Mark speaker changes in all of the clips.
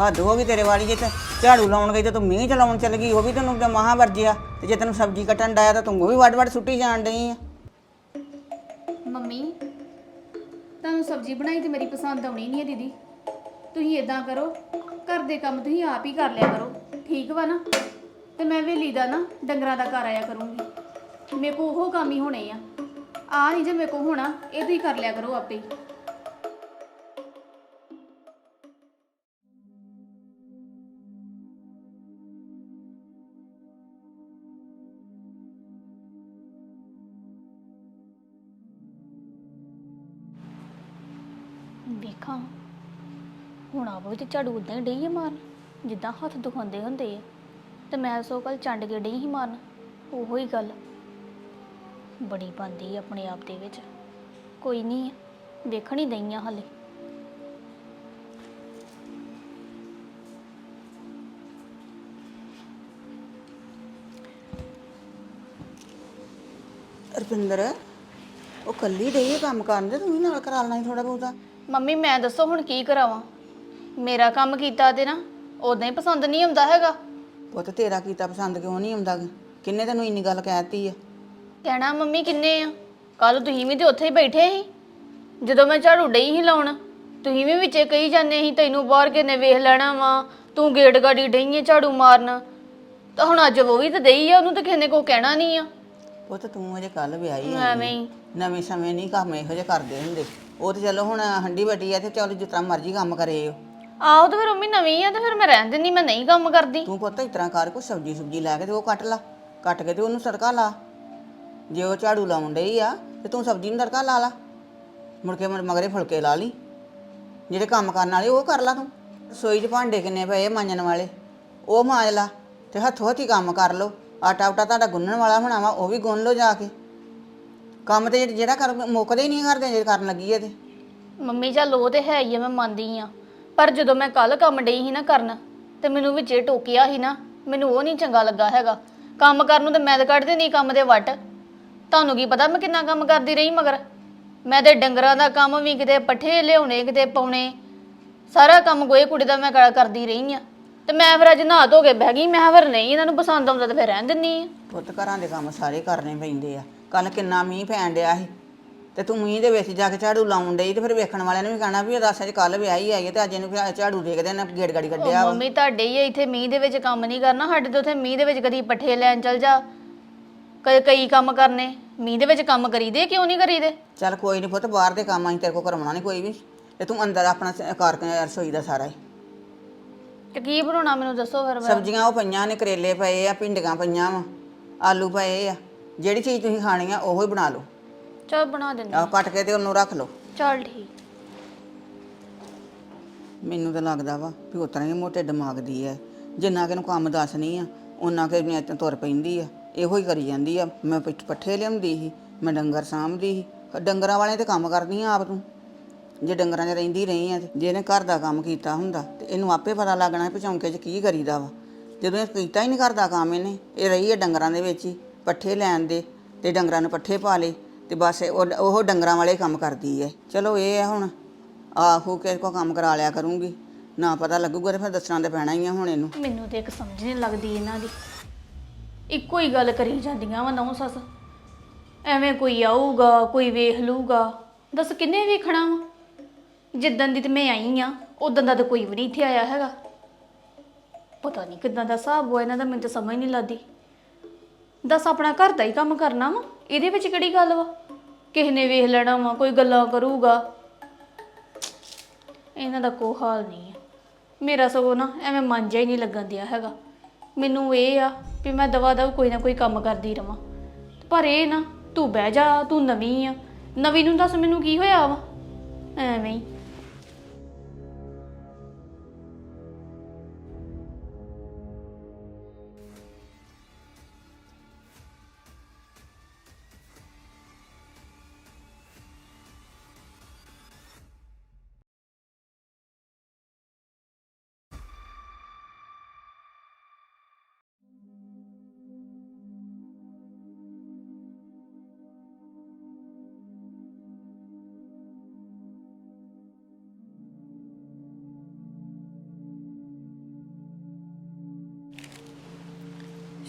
Speaker 1: ਹੱਦ ਹੋ ਗਈ ਤੇਰੇ ਵਾਲੀ, ਜੇ ਤੇ ਝਾੜੂ ਲਾਉਣ ਗਈ ਤੇ ਤੂੰ ਮੀਂਹ ਚਲਾਉਣ ਚੱਲ ਗਈ, ਉਹ ਵੀ ਤੈਨੂੰ ਤਾਂ ਮਹਾ ਵਰਜਿਆ ਤੇ ਜੇ ਤੈਨੂੰ ਸਬਜ਼ੀ ਕੱਟਣ ਡਾਇਆ ਤਾਂ ਤੂੰ ਉਹ ਵੀ ਵੱਡ ਵੱਡ ਸੁੱਟੀ ਜਾਣ ਡਈ ਆ।
Speaker 2: ਮੰਮੀ, ਤੁਹਾਨੂੰ ਸਬਜ਼ੀ ਬਣਾਈ ਤੇ ਮੇਰੀ ਪਸੰਦ ਆਉਣੀ ਨਹੀਂ ਹੈ ਦੀਦੀ। ਤੁਸੀਂ ਇਦਾਂ ਕਰੋ, ਘਰ ਦੇ ਕੰਮ ਤੁਸੀਂ ਆਪ ਹੀ ਕਰ ਲਿਆ ਕਰੋ, ਠੀਕ ਵਾ ਨਾ? ਤੇ ਮੈਂ ਵੇਲੀ ਦਾ ਨਾ ਡੰਗਰਾਂ ਦਾ ਘਰ ਆਇਆ ਕਰੂੰਗੀ। ਮੇਰੇ ਕੋ ਉਹ ਕੰਮ ਹੀ ਹੋਣੇ ਆ। ਆ ਨਹੀਂ ਜੇ ਮੇਰੇ ਕੋ ਹੋਣਾ, ਇਹ ਤੁਸੀਂ ਕਰ ਲਿਆ ਕਰੋ ਆਪੇ ਹੀ। ਵੇਖਾਂ। ਹੁਣ ਆਪ ਵੀ ਤੇ ਝਾੜੂ ਉਦਾਂ ਹੀ ਡਈ ਆ ਮਾਰਨ, ਜਿੱਦਾਂ ਹੱਥ ਦੁਖਾਉਂਦੇ ਹੁੰਦੇ ਆ। ਤੇ ਮੈਂ ਸੋ ਕੱਲ ਚੰਡ ਕੇ ਡਈ ਹੀ ਮਾਰਨ, ਉਹੋ ਹੀ ਗੱਲ। ਬੜੀ ਬੰਦੀ ਆਪਣੇ ਆਪ ਦੇ ਵਿੱਚ। ਕੋਈ ਨਹੀਂ ਦੇਖਣ ਹੀ ਦਈ ਆ ਹਲੇ।
Speaker 1: ਰਪਿੰਦਰ, ਉਹ ਕੱਲੀ ਡਈ ਆ ਕੰਮ ਕਰਨ ਦੇ ਤੂੰ ਵੀ ਨਾਲ ਕਰਾ ਲੈਣਾ ਥੋੜਾ ਬਹੁਤਾ।
Speaker 2: ਮੰਮੀ ਮੈਂ ਦੱਸੋ ਹੁਣ ਕੀ ਕਰਾਵਾਂ? ਮੇਰਾ ਕੰਮ ਕੀਤਾ ਤੇ ਨਾ ਉਦਾਂ ਹੀ ਪਸੰਦ ਨਹੀਂ ਆਉਂਦਾ ਹੈਗਾ।
Speaker 1: ਪੁੱਤ ਤੇਰਾ ਕੀਤਾ ਪਸੰਦ ਕਿਉਂ ਨਹੀਂ ਆਉਂਦਾ? ਕਿੰਨੇ ਤੈਨੂੰ ਇੰਨੀ ਗੱਲ ਕਹਿਤੀ ਆ?
Speaker 2: ਕਹਿਣਾ ਮੰਮੀ ਕਿੰਨੇ ਆ? ਕੱਲ ਤੁਸੀਂ ਵੀ ਤੇ ਉੱਥੇ ਹੀ ਬੈਠੇ ਸੀ। ਜਦੋਂ ਮੈਂ ਝਾੜੂ ਡਈ ਸੀ ਲਾਉਣ ਤੁਸੀਂ ਵੀ ਵਿੱਚੇ ਕਹੀ ਜਾਂਦੇ ਸੀ ਤੈਨੂੰ ਬਾਹਰ ਕਿਨੇ ਵੇਖ ਲੈਣਾ ਵਾ? ਤੂੰ ਗੇਟ ਗਾੜੀ ਡਈ ਏ ਝਾੜੂ ਮਾਰਨ। ਤਾਂ ਹੁਣ ਅੱਜ ਉਹ ਵੀ ਤੇ ਦਈ ਆ ਉਹਨੂੰ ਤਾਂ ਕਿਸੇ ਨੇ ਕੋ ਕਹਿਣਾ ਨਹੀਂ ਆ।
Speaker 1: ਪੁੱਤ ਤੂੰ ਅਜੇ ਕੱਲ ਵਿਆਹੀ ਆ।
Speaker 2: ਐਵੇਂ ਹੀ।
Speaker 1: ਨਵੇਂ ਸਮੇਂ ਨਹੀਂ ਕੰਮ ਇਹੋ ਜਿਹੇ ਕਰਦੇ ਹੁੰਦੇ। ਉਹ ਤੇ ਚਲੋ ਹੁਣ ਹੰਡੀ ਵੱਡੀ ਆ ਤੇ ਚਲ ਜਿਸ ਤਰ੍ਹਾਂ ਮਰਜ਼ੀ ਕੰਮ ਕਰੇ ਉਹ।
Speaker 2: ਆਹੋ ਤਾਂ ਫਿਰ ਮੰਮੀ ਨਵੀਂ ਆ ਤੇ ਫਿਰ ਮੈਂ ਰਹਿਣ ਦਿੰਦੀ ਮੈਂ ਨਹੀਂ ਕੰਮ ਕਰਦੀ।
Speaker 1: ਤੂੰ ਪੁੱਤ ਇਸ ਤਰ੍ਹਾਂ ਕਰ ਕੋ ਸਬਜੀ ਸੁਬਜੀ ਲੈ ਕੇ ਤੇ ਉਹ ਕੱਟ ਲਾ। ਕੱਟ ਕੇ ਤੇ ਉਹਨੂੰ ਤੜਕਾ ਲਾ। ਜੇ ਉਹ ਝਾੜੂ ਲਾਉਣ ਡਈ ਆ ਤੇ ਤੂੰ ਸਬਜੀ ਨੂੰ ਤੜਕਾ ਲਾ ਲਾ। ਮੁੜ ਕੇ ਮਗਰ- ਮਗਰੇ ਫੁਲਕੇ ਲਾ ਲਈ। ਜਿਹੜੇ ਕੰਮ ਕਰਨ ਵਾਲੇ ਉਹ ਕਰ ਲਾ ਤੂੰ। ਰਸੋਈ 'ਚ ਭਾਂਡੇ ਕਿੰਨੇ ਪਏ ਮਾਂਜਣ ਵਾਲੇ? ਉਹ ਮਾਂਜ ਲਾ ਤੇ ਹੱਥੋਂ ਹੱਥੀ ਕੰਮ ਕਰ ਲਓ। ਆਟਾ ਉਟਾ ਤੁਹਾਡਾ ਗੁੰਨਣ ਵਾਲਾ ਹੋਣਾ ਵਾ ਉਹ ਵੀ ਗੁੰਨ ਲਓ ਜਾ ਕੇ। ਕੰਮ ਤੇ ਜਿਹੜਾ- ਕਰ ਮੁੱਕਦੇ ਹੀ ਨਹੀਂ ਕਰਦੇ ਜੇ ਕਰਨ ਲੱਗੀ ਐ ਤੇ।
Speaker 2: ਮੰਮੀ ਚੱਲ ਉਹ ਤੇ ਹੈ ਹੀ ਆ ਮੈਂ ਮੰਨਦੀ ਆ। ਪਰ ਜਦੋਂ ਮੈਂ ਕੱਲ ਕੰਮ ਡਈ ਸੀ ਨਾ ਕਰਨ ਤੇ ਮੈਨੂੰ ਵਿੱਚੇ ਟੋਕਿਆ ਸੀ ਨਾ ਮੈਨੂੰ ਉਹ ਨਹੀਂ ਚੰਗਾ ਲੱਗਾ ਹੈਗਾ। ਕੰਮ ਕਰਨ ਨੂੰ ਤੇ ਮੈਂ ਤਾਂ ਕੱਢਦੀ ਨਹੀਂ ਕੰਮ ਦੇ ਵੱਟ। ਤੁਹਾਨੂੰ ਕੀ ਪਤਾ ਮੈਂ ਕਿੰਨਾ ਕੰਮ ਕਰਦੀ ਰਹੀ ਮਗਰ? ਮੈਂ ਤੇ ਡੰਗਰਾਂ ਦਾ ਕੰਮ ਵੀ ਕਿਤੇ ਪੱਠੇ ਲਿਆਉਣੇ ਕਿਤੇ ਪਾਉਣੇ। ਸਾਰਾ ਕੰਮ ਗੋਏ ਕੁੜੀ ਦਾ ਮੈਂ ਕਰ- ਕਰਦੀ ਰਹੀ ਆ। ਤੇ ਮੈਂ ਫਿਰ ਅੱਜ ਨਹਾ ਧੋ ਕੇ ਬਹਿ ਗਈ ਮੈਂ ਕਿਹਾ ਫਿਰ ਨਹੀਂ ਇਹਨਾਂ ਨੂੰ ਪਸੰਦ ਆਉਂਦਾ ਤਾਂ ਫਿਰ ਰਹਿਣ ਦਿੰਨੀ ਆ।
Speaker 1: ਪੁੱਤ ਘਰਾਂ ਦੇ ਕੰਮ ਸਾਰੇ ਕਰਨੇ ਪੈਂਦੇ ਆ। ਕੱਲ ਕਿੰਨਾ ਮੀਂਹ ਪੈਣ ਡਿਆ ਸੀ। ਤੇ ਤੂੰ ਮੀਂਹ ਦੇ ਵਿੱਚ ਜਾ ਕੇ ਝਾੜੂ ਲਾਉਣ ਡਈ ਤੇ ਫਿਰ ਵੇਖਣ ਵਾਲਿਆਂ ਨੇ ਵੀ ਕਹਿਣਾ ਵੀ ਦੱਸ ਅੱਜ ਕੱਲ ਵਿਆਹੀ ਆਈ ਹੈ ਤੇ ਅੱਜ ਇਹਨੂੰ ਫਿਰ ਝਾੜੂ ਦੇਖਦੇ ਨੇ ਗੇੜ ਗਾੜੀ ਕੱਢਿਆ ਵਾ।
Speaker 2: ਮੰਮੀ ਤੁਹਾਡੇ ਹੀ ਆ, ਇੱਥੇ ਮੀਂਹ ਦੇ ਵਿੱਚ ਕੰਮ ਨਹੀਂ ਕਰਨਾ ਸਾਡੇ ਤੋਂ ਉੱਥੇ ਮੀਂਹ ਦੇ ਵਿੱਚ ਕਦੀ ਪੱਠੇ ਲੈਣ ਚਲ ਜਾ। ਕਈ ਕਈ ਕੰਮ ਕਰਨੇ ਮੀਂਹ ਦੇ ਵਿੱਚ ਕੰਮ ਕਰੀਦੇ ਕਿਉਂ ਨਹੀਂ ਕਰੀਦੇ?
Speaker 1: ਚੱਲ ਕੋਈ ਨਹੀਂ ਪੁੱਤ ਬਾਹਰ ਦੇ ਕੰਮ ਅਸੀਂ ਤੇਰੇ ਕੋਲ ਕਰਵਾਉਣਾ ਨਹੀਂ ਕੋਈ ਵੀ ਤੇ ਤੂੰ ਅੰਦਰ ਆਪਣਾ ਸ- ਕਰ ਰਸੋਈ ਦਾ ਸਾਰਾ ਹੀ।
Speaker 2: ਤੇ ਕੀ ਬਣਾਉਣਾ ਮੈਨੂੰ ਦੱਸੋ ਫਿਰ ਮੈਂ
Speaker 1: ਸਬਜ਼ੀਆਂ ਉਹ ਪਈਆਂ ਨੇ ਕਰੇਲੇ ਪਏ ਆ ਭਿੰਡੀਆਂ ਪਈਆਂ ਵਾ ਆਲੂ ਪਏ ਆ। ਜਿਹੜੀ ਚੀਜ਼ ਤੁਸੀਂ ਖਾਣੀ ਆ ਉਹੋ ਹੀ ਬਣਾ ਲਓ।
Speaker 2: ਚਲ ਬਣਾ ਦਿੰਦੀ
Speaker 1: ਆਹ ਕੱਟ ਕੇ ਤੇ ਉਹਨੂੰ ਰੱਖ ਲਓ।
Speaker 2: ਚਲ ਠੀਕ।
Speaker 1: ਮੈਨੂੰ ਤਾਂ ਲੱਗਦਾ ਵਾ ਵੀ ਉਤਰਾ ਹੀ ਮੋਟੇ ਦਿਮਾਗ ਦੀ ਐ। ਜਿੰਨਾ ਕਿ ਨੂੰ ਕੰਮ ਦੱਸਣੀ ਆ ਉਹਨਾਂ ਕਿ ਮੈਂ ਤੇ ਤੁਰ ਪੈਂਦੀ ਆ। ਇਹੋ ਹੀ ਕਰੀ ਜਾਂਦੀ ਆ। ਮੈਂ ਪਿੱਠ ਪੱਠੇ ਲਿਆਉਂਦੀ ਸੀ ਮੈਂ ਡੰਗਰ ਸਾਂਭਦੀ ਸੀ। ਡੰਗਰਾਂ ਵਾਲੇ ਤੇ ਕੰਮ ਕਰਦੀ ਆ ਆਪ ਤੂੰ। ਜੇ ਡੰਗਰਾਂ 'ਚ ਰਹਿੰਦੀ ਰਹੀ ਆ ਤੇ ਜੇ ਇਹਨੇ ਘਰ ਦਾ ਕੰਮ ਕੀਤਾ ਹੁੰਦਾ ਤੇ ਇਹਨੂੰ ਆਪੇ ਪਤਾ ਲੱਗਣਾ ਵੀ ਚੌਂਕੇ 'ਚ ਕੀ ਕਰੀਦਾ ਵਾ। ਜਦੋਂ ਇਹ ਕੀਤਾ ਹੀ ਨਹੀਂ ਕਰਦਾ ਕੰਮ ਇਹਨੇ ਇਹ ਰਹੀ ਹੈ ਡੰਗਰਾਂ ਦੇ ਵਿੱਚ ਹੀ। ਪੱਠੇ ਲੈਣ ਦੇ ਤੇ ਡੰਗਰਾਂ ਨੂੰ ਪੱਠੇ ਪਾ ਲਏ ਤੇ ਬਸ ਉਹ ਉਹ ਡੰਗਰਾਂ ਵਾਲੇ ਕੰਮ ਕਰਦੀ ਹੈ ਚਲੋ ਇਹ ਹੈ ਹੁਣ, ਆਹੋ ਕਿਸੇ ਕੋ ਕੰਮ ਕਰਾ ਲਿਆ ਕਰੂੰਗੀ। ਨਾ ਪਤਾ ਲੱਗੂਗਾ ਤੇ ਫਿਰ ਦੱਸਣਾ ਤੇ ਪੈਣਾ ਹੀ ਆ ਹੁਣ ਇਹਨੂੰ।
Speaker 2: ਮੈਨੂੰ ਤੇ ਇੱਕ ਸਮਝ ਨਹੀਂ ਲੱਗਦੀ ਇਹਨਾਂ ਦੀ। ਇੱਕੋ ਹੀ ਗੱਲ ਕਰੀ ਜਾਂਦੀਆਂ ਵਾ ਨੌ ਸੱਸ। ਐਵੇਂ ਕੋਈ ਆਊਗਾ, ਕੋਈ ਵੇਖ ਲੂਗਾ ਦੱਸ ਕਿੰਨੇ ਵੇਖਣਾ ਵਾ? ਜਿੱਦਣ ਦੀ ਤੇ ਮੈਂ ਆਈ ਆ ਉਦੋਂ ਦਾ ਤਾਂ ਕੋਈ ਵੀ ਨਹੀਂ ਇੱਥੇ ਆਇਆ ਹੈਗਾ। ਪਤਾ ਨਹੀਂ ਕਿਦਾਂ ਦਾ ਹਿਸਾਬ ਹੋਇਆ ਇਹਨਾਂ ਦਾ ਮੈਨੂੰ ਤਾਂ ਸਮਝ ਨਹੀਂ ਲੱਗਦੀ। ਦੱਸ ਆਪਣਾ ਘਰ ਦਾ ਹੀ ਕੰਮ ਕਰਨਾ ਵਾ। ਇਹਦੇ ਵਿੱਚ ਕਿਹੜੀ ਗੱਲ ਵਾ? ਕਿਸੇ ਨੇ ਵੇਖ ਲੈਣਾ ਵਾ, ਕੋਈ ਗੱਲਾਂ ਕਰੂਗਾ। ਇਹਨਾਂ ਦਾ ਕੋਈ ਹਾਲ ਨਹੀਂ ਹੈ। ਮੇਰਾ ਸਗੋਂ ਨਾ ਐਵੇਂ ਮਨ ਜਿਹਾ ਹੀ ਨਹੀਂ ਲੱਗਣ ਦਿਆ ਹੈਗਾ। ਮੈਨੂੰ ਇਹ ਆ ਵੀ ਮੈਂ ਦਵਾ ਦਵ ਕੋਈ ਨਾ ਕੋਈ ਕੰਮ ਕਰਦੀ ਰਵਾਂ। ਪਰ ਇਹ ਨਾ, ਤੂੰ ਬਹਿ ਜਾ, ਤੂੰ ਨਵੀਂ ਆ। ਨਵੀਂ ਨੂੰ ਦੱਸ ਮੈਨੂੰ ਕੀ ਹੋਇਆ ਵਾ? ਐਵੇਂ ਹੀ।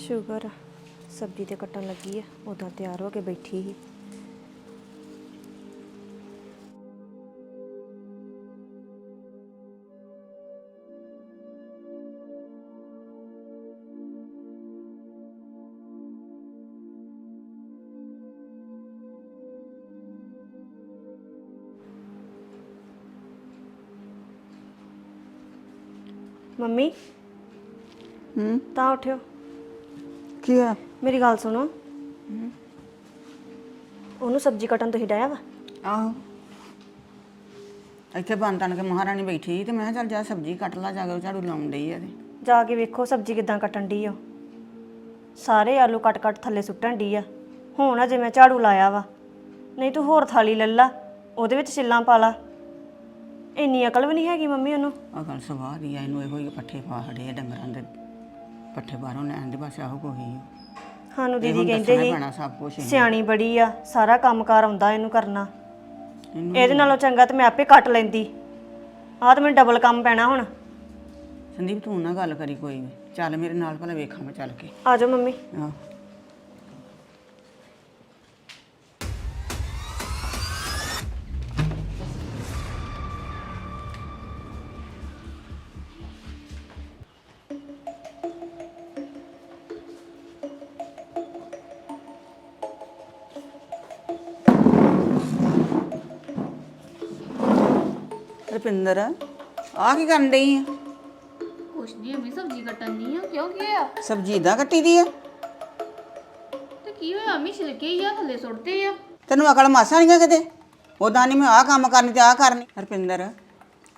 Speaker 3: ਸ਼ੂਗਰ। ਸਬਜ਼ੀ ਤੇ ਕੱਟਣ ਲੱਗੀ ਆ ਉਦਾਂ ਤਿਆਰ ਹੋ ਕੇ ਬੈਠੀ ਸੀ ਮੰਮੀ
Speaker 1: ਹੂੰ
Speaker 3: ਤਾਂ ਉੱਠਿਓ
Speaker 1: ਕੀ ਹੋਇਆ?
Speaker 3: ਮੇਰੀ ਗੱਲ ਸੁਣੋ। ਉਹਨੂੰ ਸਬਜ਼ੀ ਕੱਟਣ ਤੁਸੀਂ ਡਾਇਆ ਵਾ?
Speaker 1: ਆਹੋ। ਇੱਥੇ ਬਣ ਤਣ ਕੇ ਮਹਾਰਾਣੀ ਬੈਠੀ ਸੀ ਤੇ ਮੈਂ ਕਿਹਾ ਚੱਲ ਜਾ ਸਬਜ਼ੀ ਕੱਟ ਲਾ ਜਾ ਕੇ ਉਹ ਝਾੜੂ ਲਾਉਣ ਡਈ ਆ ਤੇ।
Speaker 3: ਜਾ ਕੇ ਵੇਖੋ ਸਬਜ਼ੀ ਕਿਦਾਂ ਕੱਟਣ ਦੀ ਆ ਸਾਰੇ ਆਲੂ ਕੱਟ ਕੱਟ ਥੱਲੇ ਸੁੱਟਣ ਦੀ ਆ। ਹੁਣ ਅਜੇ ਮੈਂ ਝਾੜੂ ਲਾਇਆ ਵਾ। ਨਹੀਂ ਤੂੰ ਹੋਰ ਥਾਲੀ ਲੈ ਲਾ ਉਹਦੇ ਵਿੱਚ ਛਿੱਲਾਂ ਪਾ ਲਾ। ਇੰਨੀ ਅਕਲ ਵੀ ਨਹੀਂ ਹੈਗੀ ਮੰਮੀ ਉਹਨੂੰ।
Speaker 1: ਗੱਲ ਸਵਾਹ ਦੀ ਆ ਇਹਨੂੰ ਇਹੋ ਹੀ ਪੱਠੇ ਪਾ ਆ ਡੰਗਰਾਂ ਦੇ। ਪੱਠੇ ਬਾਹਰੋਂ ਲੈਣ ਦੇ ਬਸ ਆਹੋ ਕੋਈ।
Speaker 3: ਸਾਨੂੰ ਦੀਦੀ ਕਹਿੰਦੇ ਸੀ
Speaker 1: ਪੈਣਾ ਸਭ ਕੁਝ
Speaker 3: ਸਿਆਣੀ ਬੜੀ ਆ ਸਾਰਾ ਕੰਮਕਾਰ ਆਉਂਦਾ ਇਹਨੂੰ ਕਰਨਾ। ਇਹਦੇ ਨਾਲੋਂ ਚੰਗਾ ਤੇ ਮੈਂ ਆਪੇ ਕੱਟ ਲੈਂਦੀ। ਆਹ ਤਾਂ ਮੈਨੂੰ ਡਬਲ ਕੰਮ ਪੈਣਾ ਹੁਣ।
Speaker 1: ਸੰਦੀਪ ਤੂੰ ਨਾ ਗੱਲ ਕਰੀ ਕੋਈ ਵੀ। ਚੱਲ ਮੇਰੇ ਨਾਲ ਭਲਾ ਵੇਖਾਂ ਮੈਂ ਚੱਲ ਕੇ।
Speaker 3: ਆ ਜਾਓ ਮੰਮੀ।
Speaker 1: ਆਹ। ਰੁਪਿੰਦਰ ਆ ਕੀ ਕਰਨ ਡਈ ਆ?
Speaker 2: ਕੁਛ ਨਹੀਂ ਅਮੀ ਸਬਜ਼ੀ ਕੱਟਣ ਨਹੀਂ ਆ। ਕਿਉਂ ਕੀ ਆ
Speaker 1: ਸਬਜ਼ੀ ਇਦਾਂ ਕੱਟੀ ਦੀ ਆ?
Speaker 2: ਤੇ ਕੀ ਹੋਇਆ? ਅਮੀ ਛਿਲਕੇ ਹੀ ਆ ਥੱਲੇ ਸੁੱਟਦੇ ਆ।
Speaker 1: ਤੈਨੂੰ ਅਕਲ ਮਾਸਾ ਨਹੀਂ ਕਿਤੇ? ਉਦਾਂ ਨਹੀਂ ਮੈਂ ਆਹ ਕੰਮ ਕਰਨੀ ਤੇ ਆਹ ਕਰਨੀ। ਹਰਪਿੰਦਰ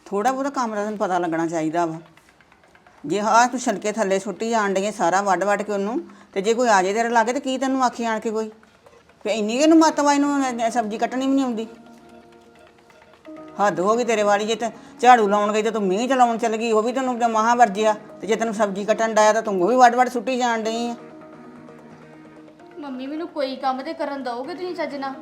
Speaker 1: ਥੋੜਾ ਬਹੁਤਾ ਕੰਮ ਦਾ ਤੈਨੂੰ ਪਤਾ ਲੱਗਣਾ ਚਾਹੀਦਾ ਵਾ। ਜੇ ਹਾਂ ਤੂੰ ਛਲਕੇ ਥੱਲੇ ਸੁੱਟੀ ਜਾਣ ਡਈ ਆਂ ਸਾਰਾ ਵੱਡ ਵੱਡ ਕੇ ਉਹਨੂੰ ਤੇ ਜੇ ਕੋਈ ਆ ਜੇ ਤੇਰੇ ਲਾਗੇ ਤੇ ਕੀ ਤੈਨੂੰ ਆਖੀ ਆਣ ਕੇ ਕੋਈ? ਫੇ ਇੰਨੀ ਕਿ ਨੂੰ ਮਤਵਾ ਇਹਨੂੰ ਸਬਜ਼ੀ ਕੱਟਣੀ ਵੀ ਨਹੀਂ ਆਉਂਦੀ। ਹੱਦ ਹੋ ਗਈ ਤੇਰੇ ਵਾਲੀ ਜੇ ਤੇ ਝਾੜੂ ਲਾਉਣ ਗਈ ਤੇ ਤੂੰ ਮੀਂਹ ਚਲਾਉਣ ਚੱਲ ਗਈ ਉਹ ਵੀ ਤੈਨੂੰ ਮਹਾ ਵਰਜਿਆ ਤੇ ਜੇ ਤੈਨੂੰ ਸਬਜ਼ੀ ਕੱਟਣ ਡਾਇਆ ਤਾਂ ਤੂੰ ਉਹ ਵੀ ਵੱਡ ਵੱਡ ਸੁੱਟੀ ਜਾਣ ਡਈ ਆ।
Speaker 2: ਮੰਮੀ ਮੈਨੂੰ ਕੋਈ ਕੰਮ ਤੇ ਕਰਨ ਦਓਗੇ ਤੁਸੀਂ ਚੱਜ ਨਾਲ?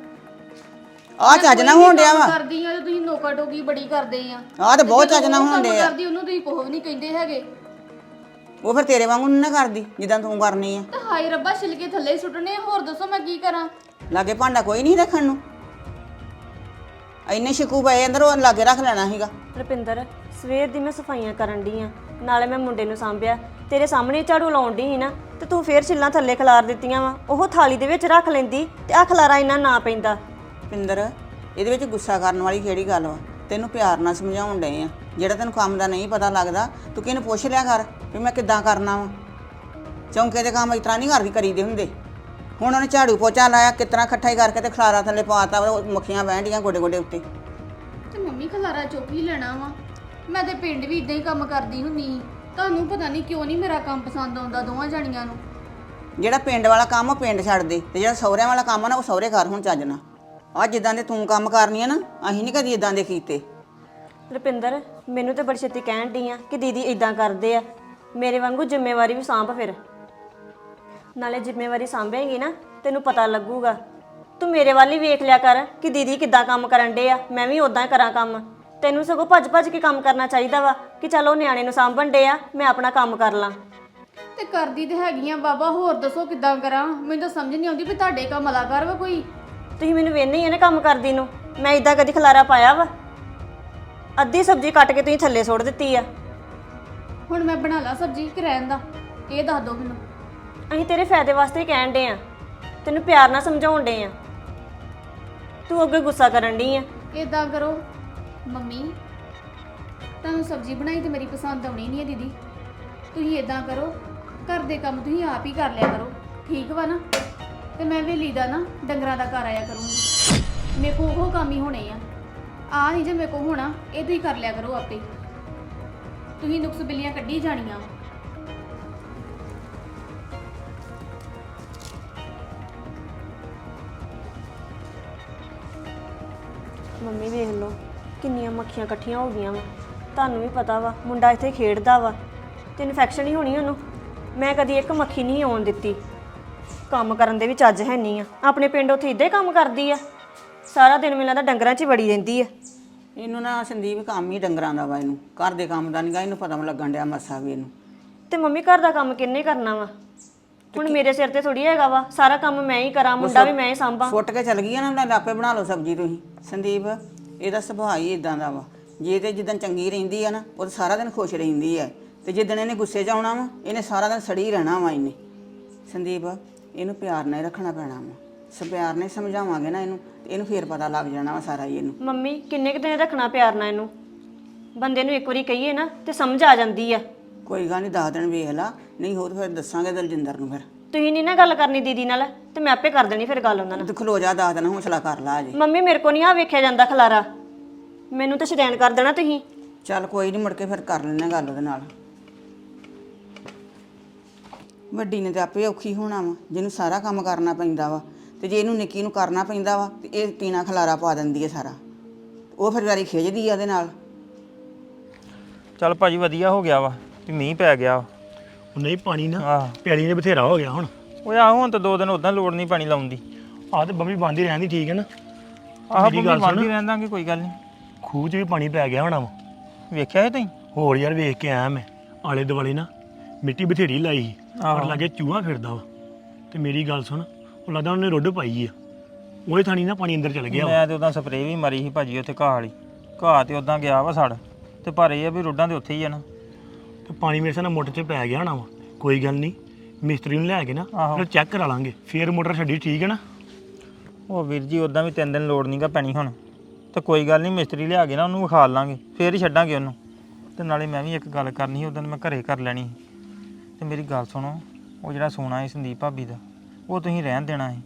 Speaker 1: ਆਹ ਚੱਜ ਨਾ ਹੋਣ ਡਿਆ ਵਾ।
Speaker 2: ਕਰਦੀ ਆ ਤੇ ਤੁਸੀਂ ਨੋਕਾ ਟੋਕੀ ਬੜੀ ਕਰਦੇ ਆ।
Speaker 1: ਆਹ ਤੇ ਬਹੁਤ ਚੱਜ ਨਾ ਹੋਣ ਡਿਆ।
Speaker 2: ਕਰਦੀ ਉਹਨੂੰ ਤੁਸੀਂ ਕੋਹ ਵੀ ਨਹੀਂ ਕਹਿੰਦੇ ਹੈਗੇ।
Speaker 1: ਉਹ ਫਿਰ ਤੇਰੇ ਵਾਂਗੂ ਨੀ ਕਰਦੀ ਜਿੱਦਾਂ ਤੂੰ ਕਰਨੀ ਆ।
Speaker 2: ਤੇ ਹਾਏ ਰੱਬਾ ਛਿਲਕੇ ਥੱਲੇ ਹੀ ਸੁੱਟਣੇ ਆ, ਹੋਰ ਦੱਸੋ ਮੈਂ ਕੀ ਕਰਾਂ?
Speaker 1: ਲਾਗੇ ਭਾਂਡਾ ਕੋਈ ਨਹੀਂ ਰੱਖਣ ਨੂੰ। ਇੰਨੇ ਸ਼ਿਕੂ ਪਏ ਅੰਦਰ ਉਹ ਲਾਗੇ ਰੱਖ ਲੈਣਾ ਸੀਗਾ।
Speaker 3: ਰੁਪਿੰਦਰ ਸਵੇਰ ਦੀ ਮੈਂ ਸਫਾਈਆਂ ਕਰਨ ਦੀ ਆ। ਨਾਲੇ ਮੈਂ ਮੁੰਡੇ ਨੂੰ ਸਾਂਭਿਆ। ਤੇਰੇ ਸਾਹਮਣੇ ਝਾੜੂ ਲਾਉਣ ਦੀ ਸੀ ਨਾ ਤੇ ਤੂੰ ਫੇਰ ਛਿੱਲਾਂ ਥੱਲੇ ਖਿਲਾਰ ਦਿੱਤੀਆਂ ਵਾ। ਉਹ ਥਾਲੀ ਦੇ ਵਿੱਚ ਰੱਖ ਲੈਂਦੀ ਤੇ ਆ ਖਲਾਰਾ ਇੰਨਾ ਨਾ ਪੈਂਦਾ।
Speaker 1: ਪਿੰਦਰ ਇਹਦੇ ਵਿੱਚ ਗੁੱਸਾ ਕਰਨ ਵਾਲੀ ਕਿਹੜੀ ਗੱਲ ਵਾ? ਤੈਨੂੰ ਪਿਆਰ ਨਾਲ ਸਮਝਾਉਣ ਡਏ ਆ। ਜਿਹੜਾ ਤੈਨੂੰ ਕੰਮ ਦਾ ਨਹੀਂ ਪਤਾ ਲੱਗਦਾ ਤੂੰ ਕਿਹਨੂੰ ਪੁੱਛ ਲਿਆ ਕਰ ਵੀ ਮੈਂ ਕਿੱਦਾਂ ਕਰਨਾ ਵਾ? ਚੌਂਕੇ ਦੇ ਕੰਮ ਇਸ ਤਰ੍ਹਾਂ ਨਹੀਂ ਵੀ ਕਰੀਦੇ ਹੁੰਦੇ। ਹੁਣ ਉਹਨੇ ਝਾੜੂ ਪੋਚਾ ਲਾਇਆ ਕਿਤਨਾ ਇਕੱਠਾ ਹੀ ਕਰਕੇ ਤੇ ਖਲਾਰਾ ਥੱਲੇ ਪਾਤਾ ਉਹ ਮੱਖੀਆਂ ਬਹਿੰਡੀਆਂ ਗੋਡੇ ਗੋਡੇ ਉੱਤੇ।
Speaker 2: ਤੇ ਮੰਮੀ ਖਲਾਰਾ ਚੁੱਕ ਹੀ ਲੈਣਾ ਵਾ। ਮੈਂ ਤੇ ਪਿੰਡ ਵੀ ਇਦਾਂ ਹੀ ਕੰਮ ਕਰਦੀ ਹੁੰਨੀ ਸੀ। ਤੁਹਾਨੂੰ ਪਤਾ ਨਹੀਂ ਕਿਉਂ ਨਹੀਂ ਮੇਰਾ ਕੰਮ ਪਸੰਦ ਆਉਂਦਾ ਦੋਵਾਂ ਜਣੀਆਂ ਨੂੰ।
Speaker 1: ਜਿਹੜਾ ਪਿੰਡ ਵਾਲਾ ਕੰਮ ਉਹ ਪਿੰਡ ਛੱਡ ਦੇ ਤੇ ਜਿਹੜਾ ਸਹੁਰਿਆਂ ਵਾਲਾ ਕੰਮ ਆ ਨਾ ਉਹ ਸਹੁਰੇ ਘਰ ਹੁਣ ਚੱਜ ਨਾਲ। ਆ ਜਿੱਦਾਂ ਦੇ ਤੂੰ ਕੰਮ ਕਰਨੀ ਆ ਨਾ ਅਸੀਂ ਨਹੀਂ ਕਦੀ ਇਦਾਂ ਦੇ ਕੀਤੇ।
Speaker 3: ਰੁਪਿੰਦਰ ਮੈਨੂੰ ਤੇ ਬੜੀ ਛੇਤੀ ਕਹਿਣ ਆ ਕਿ ਦੀਦੀ ਇਦਾਂ ਕਰਦੇ ਆ। ਮੇਰੇ ਵਾਂਗੂ ਜ਼ਿੰਮੇਵਾਰੀ ਵੀ ਸਾਂਭ ਫਿਰ। ਨਾਲੇ ਜ਼ਿੰਮੇਵਾਰੀ ਸਾਂਭੇਂਗੀ ਨਾ ਤੈਨੂੰ ਪਤਾ ਲੱਗੂਗਾ। ਤੂੰ ਮੇਰੇ ਵੱਲ ਹੀ ਵੇਖ ਲਿਆ ਕਰ ਕਿ ਦੀਦੀ ਕਿੱਦਾਂ ਕੰਮ ਕਰਨ ਡੇ ਆ ਮੈਂ ਵੀ ਉਦਾਂ ਹੀ ਕਰਾਂ ਕੰਮ। ਤੈਨੂੰ ਸਗੋਂ ਭੱਜ ਭੱਜ ਕੇ ਕੰਮ ਕਰਨਾ ਚਾਹੀਦਾ ਵਾ ਕਿ ਚਲੋ ਨਿਆਣੇ ਨੂੰ ਸਾਂਭਣ ਡੇ ਆ ਮੈਂ ਆਪਣਾ ਕੰਮ ਕਰ ਲਾਂ।
Speaker 2: ਤੇ ਕਰਦੀ ਤੇ ਹੈਗੀਆਂ ਬਾਬਾ ਹੋਰ ਦੱਸੋ ਕਿੱਦਾਂ ਕਰਾਂ? ਮੈਨੂੰ ਤਾਂ ਸਮਝ ਨਹੀਂ ਆਉਂਦੀ ਵੀ ਤੁਹਾਡੇ ਕੰਮ ਅਲਾਕਾਰ ਵਾ ਕੋਈ।
Speaker 3: ਤੁਸੀਂ ਮੈਨੂੰ ਵੇਨੇ ਹੀ ਆ ਨਾ ਕੰਮ ਕਰਦੀ ਨੂੰ ਮੈਂ ਇਦਾਂ ਕਦੀ ਖਲਾਰਾ ਪਾਇਆ ਵਾ? ਅੱਧੀ ਸਬਜ਼ੀ ਕੱਟ ਕੇ ਤੁਸੀਂ ਥੱਲੇ ਸੁੱਟ ਦਿੱਤੀ ਆ।
Speaker 2: ਹੁਣ ਮੈਂ ਬਣਾ ਲਾ ਸਬਜ਼ੀ ਕਿ ਰਹਿਣ ਦਾ? ਇਹ ਦੱਸ ਦਿਓ ਮੈਨੂੰ।
Speaker 3: ਅਸੀਂ ਤੇਰੇ ਫਾਇਦੇ ਵਾਸਤੇ ਹੀ ਕਹਿਣ ਡੇ ਆ। ਤੈਨੂੰ ਪਿਆਰ ਨਾਲ ਸਮਝਾਉਣ ਡੇ ਆ। ਤੂੰ ਅੱਗੇ ਗੁੱਸਾ ਕਰਨ ਡਈ ਆ।
Speaker 2: ਇਦਾਂ ਕਰੋ, ਮੰਮੀ। ਤੁਹਾਨੂੰ ਸਬਜ਼ੀ ਬਣਾਈ ਤੇ ਮੇਰੀ ਪਸੰਦ ਆਉਣੀ ਨਹੀਂ ਹੈ ਦੀਦੀ। ਤੁਸੀਂ ਇਦਾਂ ਕਰੋ, ਘਰ ਦੇ ਕੰਮ ਤੁਸੀਂ ਆਪ ਹੀ ਕਰ ਲਿਆ ਕਰੋ। ਠੀਕ ਵਾ ਨਾ? ਤੇ ਮੈਂ ਵੇਲੀ ਦਾ ਨਾ ਡੰਗਰਾਂ ਦਾ ਘਰ ਆਇਆ ਕਰੂੰਗੀ। ਮੇਰੇ ਕੋ ਉਹ ਕੰਮ ਹੀ ਹੋਣੇ ਆ। ਆ ਨਹੀਂ ਜੇ ਮੇਰੇ ਕੋ ਹੋਣਾ, ਇਹ ਤੁਸੀਂ ਕਰ ਲਿਆ ਕਰੋ ਆਪੇ। ਤੁਸੀਂ ਨੁਕਸ ਬਿੱਲੀਆਂ ਕੱਢੀ ਜਾਣੀਆਂ।
Speaker 3: ਮੰਮੀ ਵੇਖ ਲਓ ਕਿੰਨੀਆਂ ਮੱਖੀਆਂ ਇਕੱਠੀਆਂ ਹੋ ਗਈਆਂ ਵਾ। ਤੁਹਾਨੂੰ ਵੀ ਪਤਾ ਵਾ ਮੁੰਡਾ ਇੱਥੇ ਖੇਡਦਾ ਵਾ। ਤੇ ਇਨਫੈਕਸ਼ਨ ਹੀ ਹੋਣੀ ਉਹਨੂੰ। ਮੈਂ ਕਦੀ ਇੱਕ ਮੱਖੀ ਨਹੀਂ ਆਉਣ ਦਿੱਤੀ। ਕੰਮ ਕਰਨ ਦੇ ਵੀ ਚੱਜ ਹੈ ਨਹੀਂ ਆ। ਆਪਣੇ ਪਿੰਡ ਉੱਥੇ ਇਦਾਂ ਹੀ ਕੰਮ ਕਰਦੀ ਆ। ਸਾਰਾ ਦਿਨ ਮੈਨੂੰ ਲੱਗਦਾ ਡੰਗਰਾਂ 'ਚ ਹੀ ਵੜੀ ਰਹਿੰਦੀ ਆ।
Speaker 1: ਇਹਨੂੰ ਨਾ ਸੰਦੀਪ ਕੰਮ ਹੀ ਡੰਗਰਾਂ ਦਾ ਵਾ ਇਹਨੂੰ। ਘਰ ਦੇ ਕੰਮ ਦਾ ਨਹੀਂਗਾ ਇਹਨੂੰ ਪਤਾ ਲੱਗਣ ਡਿਆ ਮੱਸਾ ਵੀ ਇਹਨੂੰ।
Speaker 3: ਤੇ ਮੰਮੀ ਘਰ ਦਾ ਕੰਮ ਕਿੰਨੇ ਕਰਨਾ ਵਾ? ਹੁਣ ਮੇਰੇ ਸਿਰ ਤੇ ਥੋੜੀ ਹੈਗਾ ਵਾ। ਸਾਰਾ ਕੰਮ ਮੈਂ ਹੀ ਕਰਾਂ ਮੁੰਡਾ ਵੀ ਮੈਂ ਹੀ ਸਾਂਭਾਂ।
Speaker 1: ਫੁੱਟ ਕੇ ਚੱਲ ਗਈ ਆ ਨਾ ਮੈਂ ਆਪੇ ਬਣਾ ਲਓ ਸਬਜ਼ੀ ਤੁਸੀਂ। ਸੰਦੀਪ ਇਹਦਾ ਸੁਭਾਅ ਹੀ ਇਦਾਂ ਦਾ ਵਾ। ਜੇ ਤੇ ਜਿੱਦਣ ਚੰਗੀ ਰਹਿੰਦੀ ਆ ਨਾ ਉਹ ਤਾਂ ਸਾਰਾ ਦਿਨ ਖੁਸ਼ ਰਹਿੰਦੀ ਆ। ਤੇ ਜਿੱਦਣ ਇਹਨੇ ਗੁੱਸੇ 'ਚ ਆਉਣਾ ਵਾ ਇਹਨੇ ਸਾਰਾ ਦਿਨ ਸੜੀ ਰਹਿਣਾ ਵਾ ਇਹਨੇ। ਸੰਦੀਪ ਇਹਨੂੰ ਪਿਆਰ ਨਾਲ ਹੀ ਰੱਖਣਾ ਪੈਣਾ ਵਾ। ਸ ਪਿਆਰ ਨਾਲ ਹੀ ਸਮਝਾਵਾਂਗੇ ਨਾ ਇਹਨੂੰ ਤੇ ਇਹਨੂੰ ਫੇਰ ਪਤਾ ਲੱਗ ਜਾਣਾ ਵਾ ਸਾਰਾ ਹੀ ਇਹਨੂੰ।
Speaker 3: ਮੰਮੀ ਕਿੰਨੇ ਕੁ ਦਿਨ ਰੱਖਣਾ ਪਿਆਰ ਨਾਲ ਇਹਨੂੰ? ਬੰਦੇ ਨੂੰ ਇੱਕ ਵਾਰੀ ਕਹੀਏ ਨਾ ਤੇ ਸਮਝ ਆ ਜਾਂਦੀ ਆ।
Speaker 1: ਕੋਈ ਗੱਲ ਨਹੀਂ ਦਸ ਦਿਨ ਵੇਖ ਲਾ ਨਹੀਂ ਹੋ ਤਾਂ ਫਿਰ ਦੱਸਾਂਗੇ ਦਲਜਿੰਦਰ ਨੂੰ ਫਿਰ।
Speaker 3: ਤੁਸੀਂ ਨਹੀਂ ਨਾ ਗੱਲ ਕਰਨੀ ਦੀਦੀ ਨਾਲ ਤੇ ਮੈਂ ਆਪੇ ਕਰ ਦੇਣੀ ਫਿਰ ਗੱਲ ਉਹਨਾਂ ਨਾਲ।
Speaker 1: ਤੇ ਖਲੋ ਜਾ ਦਸ ਦਿਨ ਹੌਸਲਾ ਕਰ ਲਾ ਅਜੇ
Speaker 3: ਮੰਮੀ ਮੇਰੇ ਕੋ ਨਹੀਂ ਆ ਵੇਖਿਆ ਜਾਂਦਾ ਖਲਾਰਾ। ਮੈਨੂੰ ਤਾਂ ਸ਼ਦੈਨ ਕਰ ਦੇਣਾ ਤੁਸੀਂ।
Speaker 1: ਚੱਲ ਕੋਈ ਨਹੀਂ ਮੁੜ ਕੇ ਫਿਰ ਕਰ ਲੈਣੇ ਗੱਲ ਉਹਦੇ ਨਾਲ। ਵੱਡੀ ਨੇ ਤੇ ਆਪੇ ਔਖੀ ਹੋਣਾ ਵਾ ਜਿਹਨੂੰ ਸਾਰਾ ਕੰਮ ਕਰਨਾ ਪੈਂਦਾ ਵਾ ਤੇ ਜੇ ਇਹਨੂੰ ਨਿੱਕੀ ਨੂੰ ਕਰਨਾ ਪੈਂਦਾ ਵਾ ਤੇ ਇਹ ਟੀਨਾ ਖਲਾਰਾ ਪਾ ਦਿੰਦੀ ਹੈ ਸਾਰਾ। ਉਹ ਫਿਰ ਵਾਰੀ ਖਿੱਚਦੀ ਆ ਉਹਦੇ ਨਾਲ।
Speaker 4: ਚੱਲ ਭਾਜੀ ਵਧੀਆ ਹੋ ਗਿਆ ਵਾ। ਵੀ ਮੀਂਹ ਪੈ ਗਿਆ।
Speaker 5: ਉਹ ਨਹੀਂ ਪਾਣੀ ਨਾ
Speaker 4: ਆਹ।
Speaker 5: ਪਿਆਲੀ ਨੇ ਬਥੇਰਾ ਹੋ ਗਿਆ ਹੁਣ।
Speaker 4: ਉਹ ਆ ਹੁਣ ਤਾਂ ਦੋ ਦਿਨ ਉਦਾਂ ਲੋੜ ਨਹੀਂ ਪਾਣੀ ਲਾਉਣ ਦੀ।
Speaker 5: ਆਹ ਤੇ ਬੰਬੀ ਬੰਦ ਹੀ ਰਹਿੰਦੀ ਠੀਕ ਹੈ ਨਾ?
Speaker 4: ਆਹ
Speaker 5: ਮੇਰੀ
Speaker 4: ਬੰਬੀ
Speaker 5: ਗੱਲ
Speaker 4: ਬੰਦ
Speaker 5: ਸੁਣ।
Speaker 4: ਹੀ ਰਹਿੰਦਾਂਗੇ ਕੋਈ ਗੱਲ ਨਹੀਂ।
Speaker 5: ਖੂਹ 'ਚ ਵੀ ਪਾਣੀ ਪੈ ਗਿਆ ਹੋਣਾ ਵਾ।
Speaker 4: ਵੇਖਿਆ ਇਹ ਤੁਸੀਂ?
Speaker 5: ਹੋਰ ਯਾਰ ਵੇਖ ਕੇ ਆਇਆ ਮੈਂ ਆਲੇ ਦੁਆਲੇ ਨਾ ਮਿੱਟੀ ਬਥੇਰੀ ਲਾਈ ਸੀ। ਪਰ
Speaker 4: ਆਹੋ।
Speaker 5: ਲਾਗੇ ਚੂਹਾ ਫਿਰਦਾ ਵਾ। ਤੇ ਮੇਰੀ ਗੱਲ ਸੁਣ ਉਹ ਲੱਗਦਾ ਉਹਨੇ ਰੋਡ ਪਾਈ ਆ। ਉਹਦੇ ਥਾਣੀ ਨਾ ਪਾਣੀ ਅੰਦਰ ਚਲ ਗਿਆ ਵਾ।
Speaker 4: ਮੈਂ ਤੇ ਉਦਾਂ ਸਪਰੇਅ ਵੀ ਮਾਰੀ ਸੀ ਭਾਜੀ ਉੱਥੇ ਘਾਹ ਵਾਲੀ। ਘਾਹ ਤੇ ਉਦਾਂ ਗਿਆ ਵਾ ਸੜ। ਤੇ ਪਰ ਇਹ ਆ ਵੀ ਰੋਡਾਂ ਦੇ ਉੱਥੇ ਹੀ ਆ ਨਾ।
Speaker 5: ਤੇ ਪਾਣੀ ਮੇਰੇ ਸਾਹ ਨਾਲ ਮੋਟਰ 'ਚ ਪੈ ਗਿਆ ਹੋਣਾ ਵਾ। ਕੋਈ ਗੱਲ ਨਹੀਂ ਮਿਸਤਰੀ ਨੂੰ ਲੈ ਕੇ ਨਾ
Speaker 4: ਆਹੋ।
Speaker 5: ਉਹਨੂੰ ਚੈੱਕ ਕਰਾ ਲਾਂਗੇ। ਫੇਰ ਮੋਟਰ ਛੱਡੀ ਠੀਕ ਹੈ ਨਾ?
Speaker 4: ਉਹ ਵੀਰ ਜੀ ਉਦਾਂ ਵੀ ਤਿੰਨ ਦਿਨ ਲੋੜ ਨਹੀਂਗਾ ਪੈਣੀ ਹੁਣ। ਤੇ ਕੋਈ ਗੱਲ ਨਹੀਂ ਮਿਸਤਰੀ ਲਿਆ ਕੇ ਨਾ ਉਹਨੂੰ ਵਿਖਾ ਲਾਂਗੇ। ਫੇਰ ਹੀ ਛੱਡਾਂਗੇ ਉਹਨੂੰ। ਤੇ ਨਾਲੇ ਮੈਂ ਵੀ ਇੱਕ ਗੱਲ ਕਰਨੀ ਸੀ ਉਦੋਂ ਮੈਂ ਘਰੇ ਕਰ ਲੈਣੀ ਸੀ। ਤੇ ਮੇਰੀ ਗੱਲ ਸੁਣੋ ਉਹ ਜਿਹੜਾ ਸੋਨਾ ਹੈ ਸੰਦੀਪ ਭਾਬੀ ਦਾ ਉਹ ਤੁਸੀਂ ਰਹਿਣ ਦੇਣਾ ਹੈ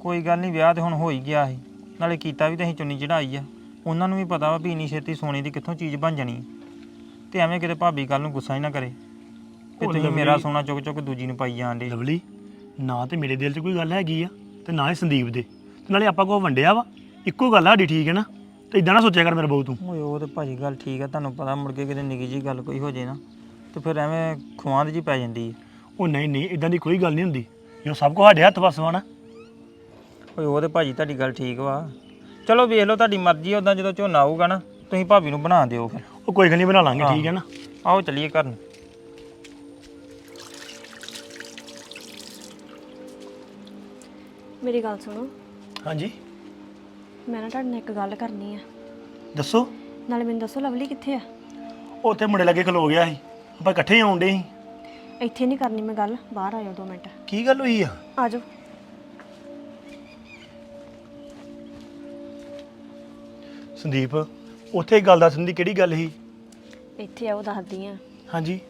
Speaker 4: ਕੋਈ ਗੱਲ ਨਹੀਂ ਵਿਆਹ ਤੇ ਹੁਣ ਹੋ ਹੀ ਗਿਆ ਸੀ। ਨਾਲੇ ਕੀਤਾ ਵੀ ਤੇ ਅਸੀਂ ਚੁੰਨੀ ਚੜਾਈ ਆ। ਉਹਨਾਂ ਨੂੰ ਵੀ ਪਤਾ ਵਾ ਵੀ ਇੰਨੀ ਛੇਤੀ ਸੋਨੇ ਦੀ ਕਿੱਥੋਂ ਚੀਜ਼ ਬਣ ਜਾਣੀ ਹੈ। ਤੇ ਐਵੇਂ ਕਿਤੇ ਭਾਬੀ ਗੱਲ ਨੂੰ ਗੁੱਸਾ ਹੀ ਨਾ ਕਰੇ। ਕਿ
Speaker 5: ਉਹ
Speaker 4: ਤੁਸੀਂ ਮੇਰਾ
Speaker 5: ਲਵਲੀ-
Speaker 4: ਸੋਨਾ ਚੁੱਕ ਚੁੱਕ ਦੂਜੀ ਨੂੰ ਪਾਈ ਜਾਂਦੇ
Speaker 5: ਲਵਲੀ ਨਾ ਤੇ ਮੇਰੇ ਦਿਲ 'ਚ ਕੋਈ ਗੱਲ ਹੈਗੀ ਆ ਤੇ ਨਾ ਹੀ ਸੰਦੀਪ ਦੇ। ਤੇ ਨਾਲੇ ਆਪਾਂ ਕੋ ਵੰਡਿਆ ਵਾ ਇੱਕੋ ਗੱਲ ਆ ਸਾਡੀ ਠੀਕ ਹੈ ਨਾ? ਤੇ ਇਦਾਂ ਨਾ ਸੋਚਿਆ ਕਰ ਮੇਰੇ ਬਹੁ ਤੂੰ।
Speaker 4: ਓਏ ਉਹ ਤੇ ਭਾਜੀ ਗੱਲ ਠੀਕ ਆ ਤੁਹਾਨੂੰ ਪਤਾ ਮੁੜ ਕੇ ਕਿਤੇ ਨਿੱਕੀ ਜੀ ਗੱਲ ਕੋਈ ਹੋ ਜੇ ਨਾ ਤੇ ਫਿਰ ਐਵੇਂ ਖੁਆਂਦ ਜੀ ਪੈ ਜਾਂਦੀ ਹੈ
Speaker 5: ਉਹ ਨਹੀਂ ਨਹੀਂ ਇਦਾਂ ਦੀ ਕੋਈ ਗੱਲ ਨਹੀਂ ਹੁੰਦੀ। ਜੋ ਸਭ ਕੁਝ ਸਾਡੇ ਹੱਥ ਵੱਸ ਵਾ ਨਾ।
Speaker 4: ਓਏ ਉਹ ਤੇ ਭਾਜੀ ਤੁਹਾਡੀ ਗੱਲ ਠੀਕ ਵਾ। ਚਲੋ ਵੇਖ ਲਓ ਤੁਹਾਡੀ ਮਰਜ਼ੀ ਉਦਾਂ ਜਦੋਂ ਝੋਨਾ ਆਊਗਾ ਨਾ ਤੁਸੀਂ ਭਾਬੀ ਨੂੰ ਬਣਾ ਦਿਓ ਫਿਰ।
Speaker 5: ਉਹ ਕੋਈ ਗੱਲ ਨਹੀਂ ਬਣਾ ਲਾਂਗੇ ਠੀਕ ਹੈ ਨਾ?
Speaker 4: ਆਓ ਚੱਲੀਏ ਘਰ ਨੂੰ।
Speaker 3: ਮੇਰੀ ਗੱਲ ਸੁਣੋ।
Speaker 5: ਹਾਂਜੀ।
Speaker 3: ਮੈਂ ਨਾ ਤੁਹਾਡੇ ਨਾਲ ਇੱਕ ਗੱਲ ਕਰਨੀ ਆ।
Speaker 5: ਦੱਸੋ।
Speaker 3: ਨਾਲੇ ਮੈਨੂੰ ਦੱਸੋ ਲਵਲੀ ਕਿੱਥੇ ਆ?
Speaker 5: ਉਹ ਉੱਥੇ ਮੁੰਡੇ ਲੱਗੇ ਖਲੋ ਗਿਆ ਸੀ। ਆਪਾਂ ਇਕੱਠੇ ਹੀ ਆਉਂਦੇ ਸੀ।
Speaker 3: ਇੱਥੇ ਨਹੀਂ ਕਰਨੀ ਮੈਂ ਗੱਲ ਬਾਹਰ ਆਇਓ 2 ਮਿੰਟ।
Speaker 5: ਕੀ ਗੱਲ ਹੋਈ ਆ?
Speaker 3: ਆ ਜਾਓ।
Speaker 5: ਸੰਦੀਪ ਉੱਥੇ ਇੱਕ ਗੱਲ ਦੱਸਣ ਦੀ ਕਿਹੜੀ ਗੱਲ ਸੀ?
Speaker 3: ਇੱਥੇ ਆਓ ਦੱਸਦੀ ਆ।
Speaker 5: ਹਾਂਜੀ।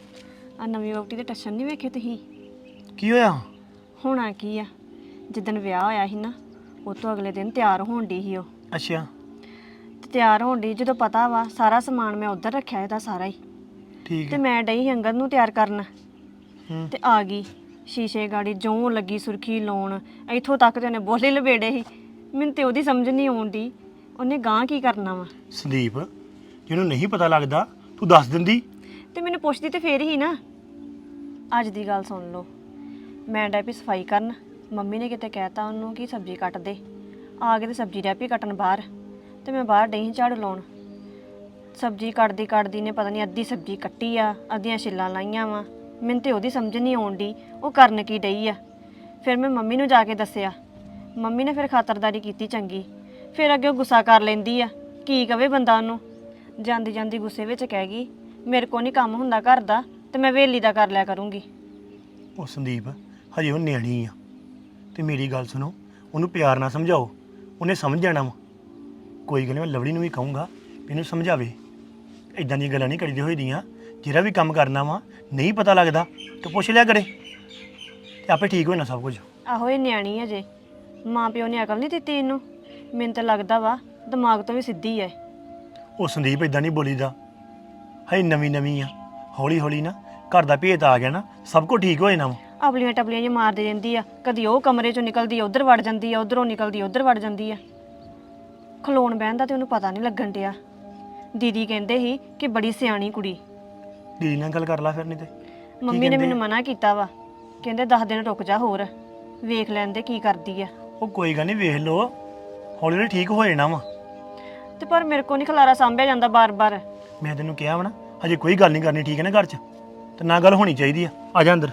Speaker 3: ਆ ਨਵੀਂ ਵਹੁਟੀ ਦੇ ਟੱਸ਼ਨ ਨਹੀਂ ਵੇਖੇ ਤੁਸੀਂ?
Speaker 5: ਕੀ ਹੋਇਆ?
Speaker 3: ਹੋਣਾ ਕੀ ਆ? ਜਿੱਦਣ ਵਿਆਹ ਹੋਇਆ ਸੀ ਨਾ ਉਹ ਤੋਂ ਅਗਲੇ ਦਿਨ ਤਿਆਰ ਹੋਣ ਦੀ ਸੀ ਉਹ।
Speaker 5: ਅੱਛਾ।
Speaker 3: ਤੇ ਤਿਆਰ ਹੋਣ ਦੀ ਜਦੋਂ ਪਤਾ ਵਾ ਸਾਰਾ ਸਮਾਨ ਮੈਂ ਉੱਧਰ ਰੱਖਿਆ ਇਹਦਾ ਸਾਰਾ ਹੀ।
Speaker 5: ਠੀਕ
Speaker 3: ਤੇ ਮੈਂ ਡਈ ਸੀ ਅੰਗਦ ਨੂੰ ਤਿਆਰ ਕਰਨ।
Speaker 5: ਹੂੰ।
Speaker 3: ਤੇ ਆ ਗਈ। ਸ਼ੀਸ਼ੇ ਗਾੜੀ ਜੋਂ ਲੱਗੀ ਸੁਰਖੀ ਲਾਉਣ। ਇੱਥੋਂ ਤੱਕ ਤੇ ਉਹਨੇ ਬੋਲੇ ਲਬੇੜੇ ਸੀ। ਮੈਨੂੰ ਤੇ ਉਹਦੀ ਸਮਝ ਨਹੀਂ ਆਉਂਦੀ ਉਹਨੇ ਗਾਂ ਕੀ ਕਰਨਾ ਵਾ?
Speaker 5: ਸੰਦੀਪ ਜਿਹਨੂੰ ਨਹੀਂ ਪਤਾ ਲੱਗਦਾ ਤੂੰ ਦੱਸ ਦਿੰਦੀ।
Speaker 3: ਤੇ ਮੈਨੂੰ ਪੁੱਛਦੀ ਤੇ ਫੇਰ ਹੀ ਨਾ। ਅੱਜ ਦੀ ਗੱਲ ਸੁਣ ਲਓ। ਮੈਂ ਡੈਪੀ ਸਫ਼ਾਈ ਕਰਨ। ਮੰਮੀ ਨੇ ਕਿਤੇ ਕਹਿਤਾ ਉਹਨੂੰ ਕਿ ਸਬਜ਼ੀ ਕੱਟ ਦੇ। ਆ ਕੇ ਤੇ ਸਬਜ਼ੀ ਡੈਪੀ ਕੱਟਣ ਬਾਹਰ। ਤੇ ਮੈਂ ਬਾਹਰ ਡਈ ਸੀ ਝਾੜੂ ਲਾਉਣ। ਸਬਜ਼ੀ ਕੱਟਦੀ ਕੱਟਦੀ ਨੇ ਪਤਾ ਨਹੀਂ ਅੱਧੀ ਸਬਜ਼ੀ ਕੱਟੀ ਆ, ਅੱਧੀਆਂ ਛਿੱਲਾਂ ਲਾਈਆਂ ਵਾ। ਮੈਨੂੰ ਤੇ ਉਹਦੀ ਸਮਝ ਨਹੀਂ ਆਉਣ ਆਉਂਦੀ ਉਹ ਕਰਨ ਕੀ ਡਈ ਆ। ਫਿਰ ਮੈਂ ਮੰਮੀ ਨੂੰ ਜਾ ਕੇ ਦੱਸਿਆ। ਮੰਮੀ ਨੇ ਫਿਰ ਖਾਤਰਦਾਰੀ ਕੀਤੀ ਚੰਗੀ। ਫਿਰ ਅੱਗੇ ਉਹ ਗੁੱਸਾ ਕਰ ਲੈਂਦੀ ਆ। ਕੀ ਕਵੇ ਬੰਦਾ ਉਹਨੂੰ? ਜਾਂਦੀ ਜਾਂਦੀ ਗੁੱਸੇ ਵਿੱਚ ਕਹਿ ਗਈ ਮੇਰੇ ਕੋ ਨਹੀਂ ਕੰਮ ਹੁੰਦਾ ਘਰ ਦਾ ਤੇ ਮੈਂ ਵੇਲੀ ਦਾ ਕਰ ਲਿਆ ਕਰੂੰਗੀ।
Speaker 5: ਉਹ ਸੰਦੀਪ ਹਜੇ ਉਹ ਨਿਆਣੀ ਆ। ਤੇ ਮੇਰੀ ਗੱਲ ਸੁਣੋ ਉਹਨੂੰ ਪਿਆਰ ਨਾਲ ਸਮਝਾਓ ਉਹਨੇ ਸਮਝ ਜਾਣਾ ਵਾ। ਕੋਈ ਗੱਲ ਨਹੀਂ ਮੈਂ ਲਵੜੀ ਨੂੰ ਵੀ ਕਹੂੰਗਾ ਵੀ ਇਹਨੂੰ ਸਮਝਾਵੇ। ਇਦਾਂ ਦੀਆਂ ਗੱਲਾਂ ਨਹੀਂ ਕਰੀਦੀ ਹੋਈ ਦੀਆਂ ਜਿਹੜਾ ਵੀ ਕੰਮ ਕਰਨਾ ਵਾ ਨਹੀਂ ਪਤਾ ਲੱਗਦਾ ਤੇ ਪੁੱਛ ਲਿਆ ਕਰੇ। ਤੇ ਆਪੇ ਠੀਕ ਹੋ ਜਾਣਾ ਸਭ ਕੁਝ।
Speaker 3: ਆਹੋ ਇਹ ਨਿਆਣੀ ਅਜੇ ਮਾਂ ਪਿਓ ਨੇ ਅਕਲ ਨਹੀਂ ਦਿੱਤੀ ਇਹਨੂੰ। ਮੈਨੂੰ ਤਾਂ ਲੱਗਦਾ ਵਾ ਦਿਮਾਗ ਤੋਂ ਵੀ ਸਿੱਧੀ ਐ।
Speaker 5: ਉਹ ਸੰਦੀਪ ਇਦਾਂ ਨਹੀਂ ਬੋਲੀਦਾ। ਹਈ ਨਵੀਂ ਨਵੀਂ ਆ। ਹੌਲੀ ਹੌਲੀ ਨਾ ਘਰ ਦਾ ਭੇਤ ਆ ਗਿਆ ਨਾ ਸਭ ਕੁਝ ਠੀਕ ਹੋ ਜਾਣਾ ਵਾ।
Speaker 3: ਆਪਲੀਆਂ ਟਪਲੀਆਂ ਜਿਹਾ ਮਾਰਦੀ ਰਹਿੰਦੀ ਆ। ਕਦੀ ਉਹ ਕਮਰੇ ਚੋਂ ਨਿਕਲਦੀ ਆ ਉਧਰ ਵੜ ਜਾਂਦੀ ਆ ਉਧਰੋਂ ਨਿਕਲਦੀ ਉਧਰ ਵੜ ਜਾਂਦੀ ਆ। ਖਲੋਣ ਬਹਿਣ ਦਾ ਤੇ ਉਹਨੂੰ ਪਤਾ ਨਹੀਂ ਲੱਗਣ ਡਿਆ। ਦੀਦੀ ਕਹਿੰਦੇ ਸੀ ਕਿ ਬੜੀ ਸਿਆਣੀ ਕੁੜੀ।
Speaker 5: ਦੀਦੀ ਨਾਲ ਗੱਲ ਕਰ ਲੈ ਫਿਰ ਨਹੀਂ ਤੇ।
Speaker 3: ਮੰਮੀ ਨੇ ਮੈਨੂੰ ਮਨਾ ਕੀਤਾ ਵਾ। ਕਹਿੰਦੇ 10 ਦਿਨ ਰੁਕ ਜਾ ਹੋਰ। ਵੇਖ ਲੈਂਦੇ ਕੀ ਕਰਦੀ ਆ।
Speaker 5: ਉਹ ਕੋਈ ਗੱਲ ਨਹੀਂ ਵੇਖ ਲਓ। ਹੌਲੀ ਹੌਲੀ ਠੀਕ ਹੋ ਜਾਣਾ ਵਾ।
Speaker 3: ਤੇ ਪਰ ਮੇਰੇ ਕੋ ਨਹੀਂ ਖਲਾਰਾ ਸਾਂਭਿਆ ਜਾਂਦਾ ਬਾਰ-ਬਾਰ।
Speaker 5: ਮੈਂ ਤੈਨੂੰ ਕਿਹਾ ਵਾ ਹਜੇ ਕੋਈ ਗੱਲ ਨਹੀਂ ਕਰਨੀ ਠੀਕ ਹੈ ਨਾ ਘਰ 'ਚ? ਤੇ ਨਾ ਗੱਲ ਹੋਣੀ ਚਾਹੀਦੀ ਆ। ਆ ਜਾ ਅੰਦਰ।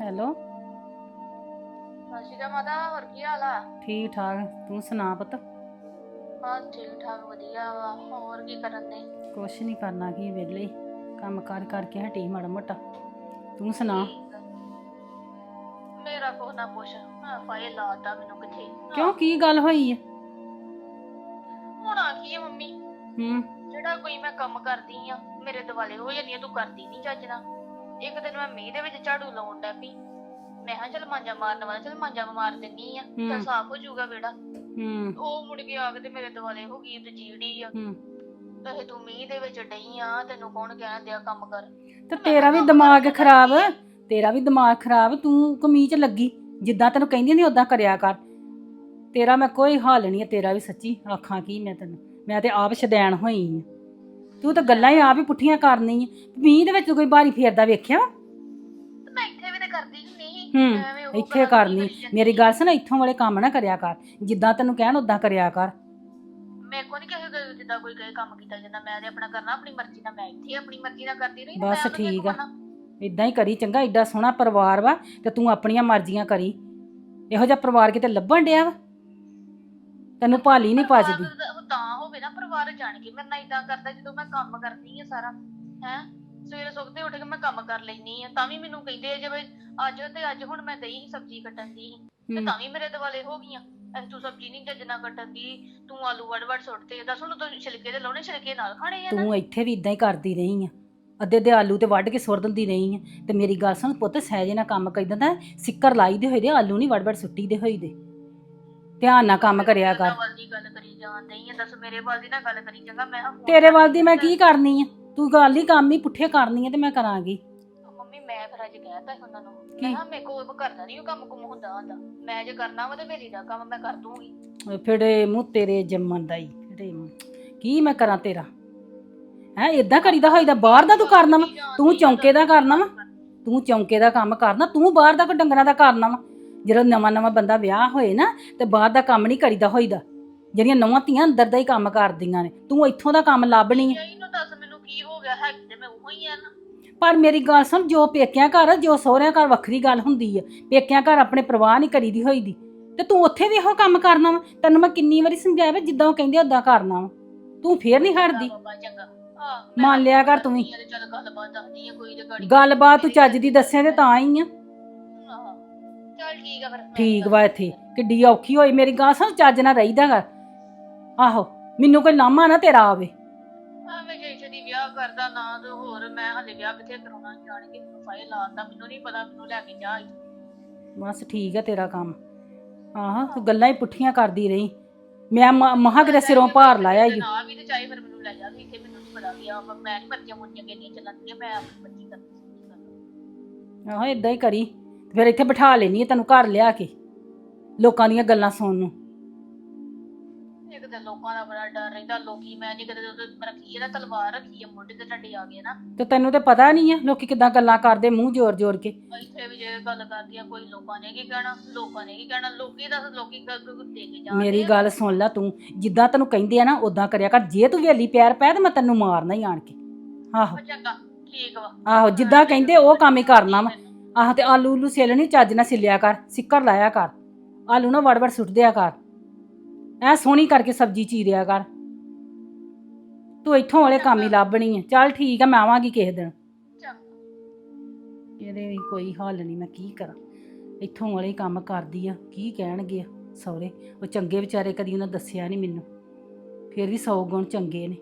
Speaker 5: ਹੈਲੋ। ਸਾਸ਼ੀਕਾ ਮਾਤਾ ਹੋਰ ਕੀ ਹਾਲ ਆ?
Speaker 6: ਠੀਕ ਠਾਕ ਤੂੰ ਸੁਣਾ ਪੁੱਤ?
Speaker 2: ਬਸ ਠੀਕ ਠਾਕ ਵਧੀਆ ਵਾ। ਹੋਰ ਕੀ ਕਰਨ ਦੇ
Speaker 6: ਕੁਛ ਨਹੀਂ ਕਰਨਾ ਕੀ ਵਿਹਲੇ। ਕੰਮ ਕਾਰ ਕਰਕੇ ਹਟੀ ਮਾੜਾ ਮੋਟਾ। ਤੂੰ ਸੁਣਾ?
Speaker 2: ਮੇਰਾ ਕੋਹ ਨਾ ਪੁੱਛ ਮੈਂ ਫਾਇਲ ਲਾਤਾ ਮੈਨੂੰ ਕਿੱਥੇ।
Speaker 6: ਕਿਉਂ ਕੀ ਗੱਲ ਹੋਈ ਹੈ
Speaker 2: ਕੀ ਹੈ ਮੰਮੀ?
Speaker 6: ਹੂੰ।
Speaker 2: ਜਿਹੜਾ ਕੋਈ ਮੈਂ ਕੰਮ ਕਰਦੀ ਆ ਮੇਰੇ ਦਿਵਾਲੇ ਹੋ ਜਾਂਦੀ ਆ ਤੂੰ ਕਰਦੀ ਨਹੀਂ ਚੱਜ ਨਾਲ। ਇੱਕ ਦਿਨ ਮੈਂ ਮੀਂਹ ਦੇ ਵਿੱਚ ਝਾੜੂ ਲਾਉਣ ਡੈ ਪਈ। ਮੈਂ ਹਾਂ ਚਲ ਮਾਂਜਾ ਮਾਰਨ ਵਾਲਾ ਚਲ ਮਾਂਜਾ ਮਾਰ ਦਿੰਨੀ ਆ
Speaker 6: ਹੂੰ।
Speaker 2: ਚਲ ਸਾਫ਼ ਹੋ ਜਾਊਗਾ ਵਿਹੜਾ।
Speaker 6: ਹੂੰ।
Speaker 2: ਉਹ ਮੁੜ ਕੇ ਆ ਕੇ ਤੇ ਮੇਰੇ ਦਿਵਾਲੇ ਹੋ ਗਈ ਤੇ ਜੀੜੀ ਆ।
Speaker 6: ਹੂੰ।
Speaker 2: ਤੇ ਤੂੰ ਮੀਂਹ ਦੇ ਵਿੱਚ ਡਈ ਆ ਤੈਨੂੰ ਕੌਣ ਕਹਿਣ ਦਿਆ ਕੰਮ ਕਰ?
Speaker 6: ਤੇ ਤੇਰਾ ਵੀ ਦਿਮਾਗ ਖਰਾਬ ਤੇਰਾ ਵੀ ਦਿਮਾਗ ਖਰਾਬ ਤੂੰ ਕਮੀਜ਼ ਲੱਗੀ ਜਿੱਦਾਂ ਤੈਨੂੰ ਕਹਿੰਦੀ ਨਹੀਂ ਉਦਾਂ ਕਰਿਆ ਕਰ। ਤੇਰਾ ਮੈਂ ਕੋਈ ਹਾਲ ਨਹੀਂ ਹੈ ਤੇਰਾ ਵੀ ਸੱਚੀ ਆਖਾਂ ਕੀ ਮੈਂ ਤੈਨੂੰ। ਮੈਂ ਤੇ ਆਪ ਸ਼ਦੈਣ ਹੋਈ ਆ। ਤੂੰ ਤਾਂ ਗੱਲਾਂ ਹੀ ਆਪ ਹੀ ਪੁੱਠੀਆਂ ਕਰਨੀ ਆ। ਮੀਂਹ ਦੇ ਵਿੱਚ ਕੋਈ ਬਾਰੀ ਫੇਰਦਾ ਵੇਖਿਆ?
Speaker 2: ਮੈਂ ਇੱਥੇ ਵੀ ਤੇ ਕਰਦੀ ਨਹੀਂ
Speaker 6: ਹੂੰ
Speaker 2: ਐਵੇਂ ਉਹ
Speaker 6: ਇੱਥੇ ਕਰਨੀ। ਮੇਰੀ ਗੱਲ ਸੁਣ ਇੱਥੋਂ ਵਾਲੇ ਕੰਮ ਨਾ ਕਰਿਆ ਕਰ। ਜਿੱਦਾਂ ਤੈਨੂੰ ਕਹਿਣ ਉਦਾਂ ਕਰਿਆ ਕਰ।
Speaker 2: ਮੇਰੇ ਕੋਲ ਨਹੀਂ ਕਿਸੇ ਜਿੱਦਾਂ ਕੋਈ ਕਹੇ ਕੰਮ ਕੀਤਾ ਜਾਂਦਾ ਮੈਂ ਤੇ ਆਪਣਾ ਕਰਨਾ ਆਪਣੀ ਮਰਜ਼ੀ ਨਾਲ ਮੈਂ ਇੱਥੇ ਆਪਣੀ ਮਰਜ਼ੀ ਨਾਲ ਕਰਦੀ ਰਹੀ
Speaker 6: ਬਸ ਠੀਕ ਆ। ਇਦਾਂ ਹੀ ਕਰੀ ਚੰਗਾ ਏਡਾ ਸੋਹਣਾ ਪਰਿਵਾਰ ਵਾ ਤੇ ਤੂੰ ਆਪਣੀਆਂ ਮਰਜ਼ੀਆਂ ਕਰੀ। ਇਹੋ ਜਿਹਾ ਪਰਿਵਾਰ ਕਿਤੇ ਲੱਭਣ ਡਿਆ ਵਾ? ਤੈਨੂੰ ਭਾਲੀ ਨਹੀਂ
Speaker 2: ਪਰਿਵਾਰ
Speaker 6: ਪਚਦੀ
Speaker 2: ਦਾ ਉਹ ਤਾਂ ਹੋਵੇ ਨਾ ਪਰਿਵਾਰ ਜਾਣ ਕੇ ਮੇਰੇ ਨਾਲ ਇਦਾਂ ਕਰਦਾ ਜਦੋਂ ਮੈਂ ਕੰਮ ਕਰਦੀ ਆ ਸਾਰਾ ਹੈ? ਸਵੇਰੇ ਸੁੱਤੇ ਉੱਠ ਕੇ ਮੈਂ ਕੰਮ ਕਰ ਲੈਣੀ ਆ ਤਾਂ ਵੀ ਮੈਨੂੰ ਕਹਿੰਦੇ ਆ ਜੇ ਬਈ ਅੱਜ ਤੇ ਅੱਜ ਹੁਣ ਮੈਂ ਸੀ ਸਬਜ਼ੀ ਕੱਟਣ ਦੀ ਸੀ, ਤੇ। ਤਾਂ ਵੀ ਮੇਰੇ ਦਿਵਾਲੇ ਹੋ ਗਈਆਂ। ਐ ਤੂੰ ਸਬਜ਼ੀ ਨਹੀਂ ਚੱਜਣਾ ਕੱਟਣ ਦੀ ਤੂੰ ਆਲੂ ਵੜ ਵੜ ਸੁੱਟਦੇ ਦੱਸ ਹੁਣ ਤੂੰ ਛਿਲਕੇ ਦੇ ਲਾਉਣੇ ਛਿਲਕੇ ਨਾਲ ਖਾਣੇ ਆ ਨਾ?
Speaker 6: ਤੂੰ ਇੱਥੇ ਵੀ ਇਦਾਂ ਹੀ ਕਰਦੀ ਰਹੀ ਆ। ਅੱਧੇ ਦੇ ਆਲੂ ਤੇ ਵੱਢ ਕੇ ਸੁੱਟ ਦਿੰਦੀ ਰਹੀ ਆ। ਤੇ ਮੇਰੀ ਗੱਲ ਸੁਣ ਪੁੱਤ ਸਹਿਜੇ ਨਾਲ ਕੰਮ ਕਰੀ ਦਿੰਦਾ ਸਿੱਕਰ ਲਾਈ ਦੇ ਹੋਏ ਦੇ ਆਲੂ ਨਹੀਂ ਵੱਢ ਵੱਢ ਸੁੱਟੀ ਦੇ ਹੋਈ ਦੇ। ਧਿਆਨ ਨਾਲ ਕੰਮ ਕਰਿਆ ਕਰ।
Speaker 2: ਵੱਲ ਦੀ ਗੱਲ ਕਰੀ ਜਾਣ ਡਈ ਆ ਦੱਸ ਮੇਰੇ ਵੱਲ ਦੀ ਨਾ ਗੱਲ ਕਰੀ ਚੰਗਾ ਮੈਂ ਕਿਹਾ ਫੋਨ
Speaker 6: ਤੇਰੇ ਵੱਲ ਦੀ ਮੈਂ ਕੀ ਕਰਨੀ ਆ? ਤੂੰ ਗੱਲ ਹੀ ਕੰਮ ਹੀ ਪੁੱਠੇ ਕਰਨੀ ਆ ਤੇ ਮੈਂ ਕਰਾਂਗੀ।
Speaker 2: ਮੰਮੀ ਮੈਂ ਫਿਰ ਅੱਜ ਕਹਿਤਾ ਸੀ ਉਹਨਾਂ ਨੂੰ
Speaker 6: ਕੀ?
Speaker 2: ਮੈਂ ਕਿਹਾ ਮੇਰੇ ਕੋਲ ਕਰਦਾ ਨਹੀਂ ਉਹ ਕੰਮ ਕੁਮ ਹੁੰਦਾ ਹੁੰਦਾ। ਮੈਂ ਜੇ ਕਰਨਾ ਵਾ ਤੇ ਮੇਰੀ ਦਾ ਕੰਮ ਮੈਂ ਕਰ ਦੂੰਗੀ।
Speaker 6: ਫਿੜੇ ਮੂੰਹ ਤੇਰੇ ਜੰਮਣ ਦਾ ਹੀ ਫਿੜੇ ਮੂੰਹ। ਕੀ ਮੈਂ ਕਰਾਂ ਤੇਰਾ? ਹੈ ਇਦਾਂ ਕਰੀਦਾ ਹੋਈਦਾ ਬਾਹਰ ਦਾ ਤੂੰ ਕਰਨਾ ਵਾ। ਤੂੰ ਚੌਂਕੇ ਦਾ ਕਰਨਾ ਵਾ। ਤੂੰ ਚੌਂਕੇ ਦਾ ਕੰਮ ਕਰਨਾ ਤੂੰ ਬਾਹਰ ਦਾ ਕੋਈ ਡੰਗਰਾਂ ਦਾ ਕਰਨਾ ਵਾ। ਜਦੋਂ ਨਵਾਂ ਨਵਾਂ ਬੰਦਾ ਵਿਆਹ ਹੋਏ ਨਾ ਤੇ ਬਾਹਰ ਦਾ ਕੰਮ ਨਹੀਂ ਕਰੀਦਾ ਹੋਈਦਾ। ਜਿਹੜੀਆਂ ਨਵਾਂ ਧੀਆਂ ਅੰਦਰ ਦਾ ਹੀ ਕੰਮ ਕਰਦੀਆਂ ਨੇ ਤੂੰ ਇੱਥੋਂ ਦਾ ਕੰਮ ਲੱਭਣੀ ਹੈ
Speaker 2: ਇਹਨੂੰ ਦੱਸ ਮੈਨੂੰ ਕੀ ਹੋ ਗਿਆ? ਹੈ ਤੇ ਮੈਂ ਉਹੋ ਹੀ ਆ ਨਾ।
Speaker 6: ਪਰ ਮੇਰੀ ਗੱਲ ਸੁਣ ਜੋ ਪੇਕਿਆਂ ਘਰ ਜੋ ਸਹੁਰਿਆਂ ਘਰ ਵੱਖਰੀ ਗੱਲ ਹੁੰਦੀ ਆ। ਪੇਕਿਆਂ ਘਰ ਆਪਣੇ ਪਰਵਾਹ ਨਹੀਂ ਕਰੀਦੀ ਹੋਈਦੀ। ਤੇ ਤੂੰ ਉੱਥੇ ਵੀ ਇਹੋ ਕੰਮ ਕਰਨਾ ਵਾ? ਤੈਨੂੰ ਮੈਂ ਕਿੰਨੀ ਵਾਰੀ ਸਮਝਾਇਆ ਵਾ ਜਿੱਦਾਂ ਉਹ ਕਹਿੰਦੇ ਉਦਾਂ ਕਰਨਾ ਵਾ। ਤੂੰ ਫੇਰ ਨਹੀਂ ਹਟਦੀ।
Speaker 2: ਬਾਬਾ ਚੰਗਾ। ਆ
Speaker 6: ਮੰਨ ਲਿਆ ਕਰ ਤੂੰ ਵੀ।
Speaker 2: ਚੱਲ ਗੱਲਬਾਤ ਦੱਸਦੀ ਆ ਕੋਈ ਤੇ ਗਾੜੀ
Speaker 6: ਗੱਲਬਾਤ ਤੂੰ ਚੱਜ ਦੀ ਦੱਸਿਆ ਤੇ ਤਾਂ ਹੀ ਆ।
Speaker 2: ਚੱਲ ਠੀਕ ਆ ਫਿਰ ਮੈਂ
Speaker 6: ਠੀਕ ਵਾ ਇੱਥੇ ਕਿੱਡੀ ਔਖੀ ਹੋਈ ਮੇਰੀ ਗੱਲ ਸੁਣ ਚੱਜ ਨਾਲ ਰਹੀਦਾ ਕਰ ਆਹੋ ਮੈਨੂੰ ਕੋਈ ਲਾਮਾ ਨਾ ਤੇਰਾ ਆਵੇ।
Speaker 2: ਐਵੇਂ ਜੇ ਛੇਤੀ ਵਿਆਹ ਕਰਦਾ ਨਾ ਤੇ ਹੋਰ ਮੈਂ ਹਲੇ ਵਿਆਹ ਕਿੱਥੇ ਕਰਾਉਣਾ ਜਾਣ ਕੇ ਫਾਇਲ ਲਾਤਾ ਮੈਨੂੰ ਨਹੀਂ ਪਤਾ ਮੈਨੂੰ ਲੈ ਕੇ ਜਾ
Speaker 6: ਬਸ ਠੀਕ ਹੈ ਤੇਰਾ ਕੰਮ। ਆਹ ਤੂੰ ਗੱਲਾਂ ਹੀ ਪੁੱਠੀਆਂ ਕਰਦੀ ਰਹੀ। ਮੈਂ ਮ- ਮਹਾਂ ਕਿਤੇ ਸਿਰੋਂ ਭਾਰ ਲਾਇਆ ਈ
Speaker 2: ਨਾ ਵੀ ਤੇ ਚਾਹੇ ਫਿਰ ਮੈਨੂੰ ਲੈ ਜਾ ਵੀ ਇੱਥੇ ਮੈਨੂੰ ਨਹੀਂ ਪਤਾ ਵੀ ਆ ਮੈਂ ਨਹੀਂ ਮਰਜ਼ੀਆਂ ਮੁਰਜ਼ੀਆਂ ਕਿੰਨੀਆਂ ਚੱਲਣਗੀਆਂ ਮੈਂ ਆਪਣੀ ਮਰਜ਼ੀ ਕਰਦੀ
Speaker 6: ਆਹੋ ਇਦਾਂ ਹੀ ਕਰੀ। ਫਿਰ ਇੱਥੇ ਬਿਠਾ ਲੈਣੀ ਤੈਨੂੰ ਘਰ ਲਿਆ ਕੇ ਲੋਕਾਂ ਦੀਆਂ ਗੱਲਾਂ ਸੁਣਨ ਨੂੰ।
Speaker 2: ਇੱਕ ਤਾਂ ਲੋਕਾਂ ਦਾ ਬੜਾ ਡਰ ਰਹਿੰਦਾ ਲੋਕੀ ਮੈਂ ਨਹੀਂ ਕਦੇ ਉਹਦੇ ਰੱਖੀ ਹੈ ਨਾ ਤਲਵਾਰ ਰੱਖੀ ਹੈ ਮੋਢੇ ਤੇ ਡੰਡੇ ਆ ਗਏ ਨਾ।
Speaker 6: ਤੇ ਤੈਨੂੰ ਤੇ ਪਤਾ ਨਹੀਂ ਆ ਲੋਕੀ ਕਿਦਾਂ ਗੱਲਾਂ ਕਰਦੇ ਮੂੰਹ ਜ਼ੋਰ ਜ਼ੋਰ ਕੇ।
Speaker 2: ਇੱਥੇ ਵੀ ਜੇ ਗੱਲ ਕਰਦੀ ਆ ਕੋਈ ਲੋਕਾਂ ਨੇ ਕੀ ਕਹਿਣਾ ਲੋਕਾਂ ਨੇ ਕੀ ਕਹਿਣਾ ਲੋਕੀ ਦੱਸ ਲੋਕੀ ਕ- ਕ- ਦੇ ਕੇ ਜਾਂਦੇ
Speaker 6: ਮੇਰੀ। ਗੱਲ ਸੁਣ ਲੈ ਤੂੰ ਜਿੱਦਾਂ ਤੈਨੂੰ ਕਹਿੰਦੇ ਆ ਨਾ ਉਦਾਂ ਕਰਿਆ ਕਰ ਜੇ ਤੂੰ ਵੇਲੀ ਪੈਰ ਪੈ ਤੇ ਮੈਂ ਤੈਨੂੰ ਮਾਰਨਾ ਹੀ ਆਣ ਕੇ। ਆਹੋ।
Speaker 2: ਚੰਗਾ ਠੀਕ ਵਾ।
Speaker 6: ਆਹੋ ਜਿੱਦਾਂ ਕਹਿੰਦੇ ਉਹ ਕੰਮ ਹੀ ਕਰਨਾ ਵਾ। ਆਹ ਤੇ ਆਲੂ ਉਲੂ ਸੇਲਣੀ ਚੱਜ ਨਾਲ ਸਿਲਿਆ ਕਰ ਸਿੱਕਰ ਲਾਇਆ ਕਰ। ਆਲੂ ਨਾ ਵੜ ਵੜ ਸੁੱਟ ਦਿਆ ਕਰ। ਐ ਸੋਹਣੀ ਕਰਕੇ ਸਬਜ਼ੀ ਚੀਰਿਆ ਕਰ। ਤੂੰ ਇੱਥੋਂ ਵਾਲੇ ਕੰਮ ਹੀ ਲੱਭਣੀ ਹੈ ਚੱਲ ਠੀਕ ਆ, ਮੈਂ ਆਵਾਂਗੀ ਕਿਸੇ ਦਿਨ। ਇਹਦੇ ਵੀ ਕੋਈ ਹੱਲ ਨਹੀਂ ਮੈਂ ਕੀ ਕਰਾਂ? ਇੱਥੋਂ ਵਾਲੇ ਹੀ ਕੰਮ ਕਰਦੀ ਆ, ਕੀ ਕਹਿਣਗੇ ਸਹੁਰੇ? ਉਹ ਚੰਗੇ ਵਿਚਾਰੇ ਕਦੀ ਉਹਨਾਂ ਦੱਸਿਆ ਨਹੀਂ ਮੈਨੂੰ। ਫਿਰ ਵੀ ਸੌ ਗੁਣ ਚੰਗੇ ਨੇ।